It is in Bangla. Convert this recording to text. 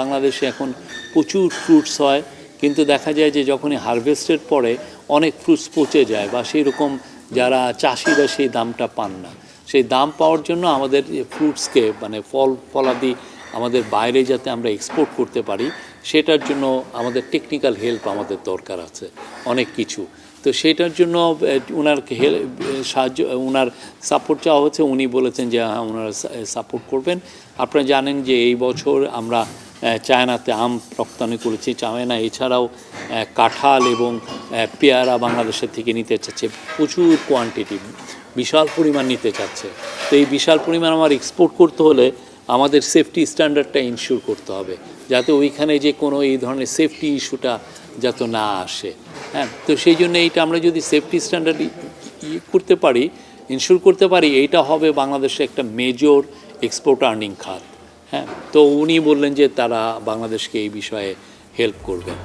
বাংলাদেশে এখন প্রচুর ফ্রুটস হয়, কিন্তু দেখা যায় যে যখনই হারভেস্টের পরে অনেক ফ্রুটস পচে যায় বা সেই রকম যারা চাষিরা সেই দামটা পান না। সেই দাম পাওয়ার জন্য আমাদের ফ্রুটসকে মানে ফল, ফলাদি আমাদের বাইরে যাতে আমরা এক্সপোর্ট করতে পারি, সেটার জন্য আমাদের টেকনিক্যাল হেল্প আমাদের দরকার আছে, অনেক কিছু। তো সেটার জন্য ওনার সাহায্য ওনার সাপোর্ট চাওয়া হচ্ছে। উনি বলেছেন যে হ্যাঁ ওনারা সাপোর্ট করবেন। আপনারা জানেন যে এই বছর আমরা চায়নাতে আম রপ্তানি করেছি। চায়না এছাড়াও কাঁঠাল এবং পেয়ারা বাংলাদেশের থেকে নিতে চাচ্ছে। প্রচুর কোয়ান্টিটি বিশাল পরিমাণ নিতে চাচ্ছে। তো এই বিশাল পরিমাণ আমার এক্সপোর্ট করতে হলে আমাদের সেফটি স্ট্যান্ডার্ডটা ইনশিওর করতে হবে, যাতে ওইখানে যে কোনো এই ধরনের সেফটি ইস্যুটা যাতে না আসে। হ্যাঁ তো সেই জন্য এইটা আমরা যদি সেফটি স্ট্যান্ডার্ড করতে পারি ইনশিওর করতে পারি, এইটা হবে বাংলাদেশে একটা মেজর এক্সপোর্ট আর্নিং খাত। হ্যাঁ তো উনি বললেন যে তারা বাংলাদেশকে এই বিষয়ে হেল্প করবেন